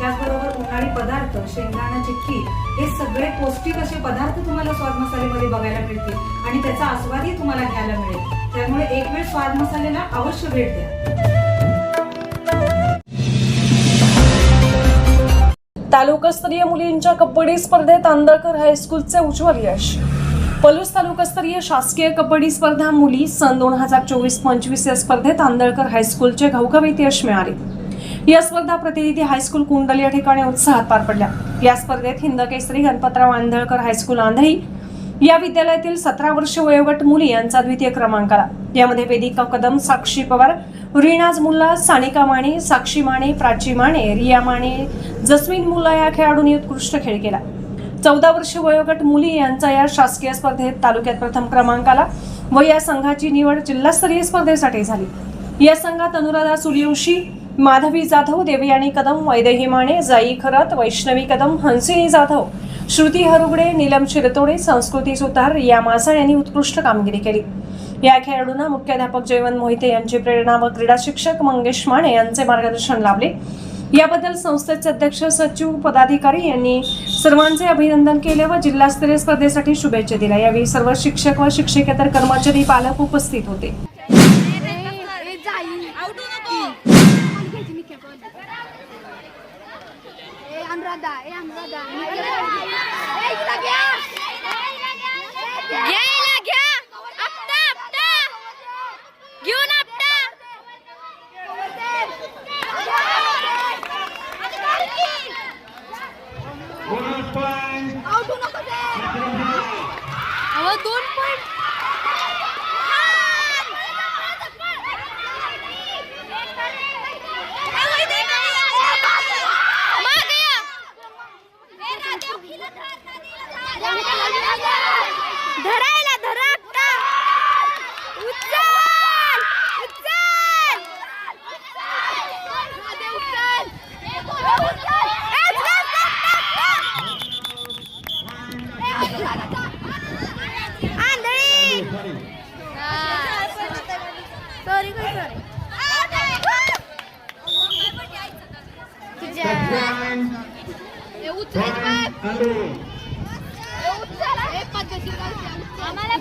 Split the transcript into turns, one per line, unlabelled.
त्याचबरोबर उन्हाळी पदार्थ शेंगदाणा चिक्की हे सगळे पौष्टिक असे पदार्थ तुम्हाला स्वाद मसालेमध्ये बघायला मिळतील आणि त्याचा आस्वादही तुम्हाला घ्यायला मिळेल. त्यामुळे एक वेळ स्वाद मसालेला अवश्य भेट द्या.
तालुकास्तरीय मुलींच्या कबड्डी स्पर्धेत आंदळकर हायस्कूलचे उज्ज्वल यश. पलूस तालुकास्तरीय शासकीय कबड्डी स्पर्धा मुली सन दोन हजार चोवीस पंचवीस या स्पर्धेत आंदळकर हायस्कूलचे घवघवीत यश मिळाले. या स्पर्धा प्रतिनिधी हायस्कूल कुंडल या ठिकाणी उत्साहात पार पडल्या. या स्पर्धेत हिंदकेसरी गणपतराव आंधळकर हायस्कूल आंधळी या विद्यालयातील सतरा वर्ष वयोगट मुली यांचा द्वितीय क्रमांक आला. यामध्ये वेदिका कदम साक्षी पवार रीणाज मुल्ला सानिका माने साक्षी माने प्राची माने रिया माने जस्मिन मुल्ला या खेळाडूंनी उत्कृष्ट खेळ केला. चौदा वर्ष वयोगट मुली यांचा या शासकीय स्पर्धेत तालुक्यात प्रथम क्रमांक आला व या संघाची निवड जिल्हास्तरीय स्पर्धेसाठी झाली. या संघात अनुराधा सूर्यवंशी माधवी जाधव देवयानी कदम वैदेही माने जाई खरत वैष्णवी कदम हंसिनी जाधव. श्रुती हरुगडे नीलम चिरतोडे संस्कृती सुतार या मासाळ यांनी उत्कृष्ट कामगिरी केली. या खेळाडूंना मुख्याध्यापक जयवंत मोहिते यांची प्रेरणा व क्रीडा शिक्षक मंगेश माने यांचे मार्गदर्शन लाभले. याबद्दल संस्थेचे अध्यक्ष सचिव पदाधिकारी यांनी सर्वांचे अभिनंदन केले व जिल्हास्तरीय स्पर्धेसाठी शुभेच्छा दिल्या. यावेळी सर्व शिक्षक व शिक्षकेतर कर्मचारी पालक उपस्थित होते.
ए अनुराधा ए अनुराधा
घेऊन दोन सॉरी काय सॉरी तुझ्या
Andu.
आम्हाला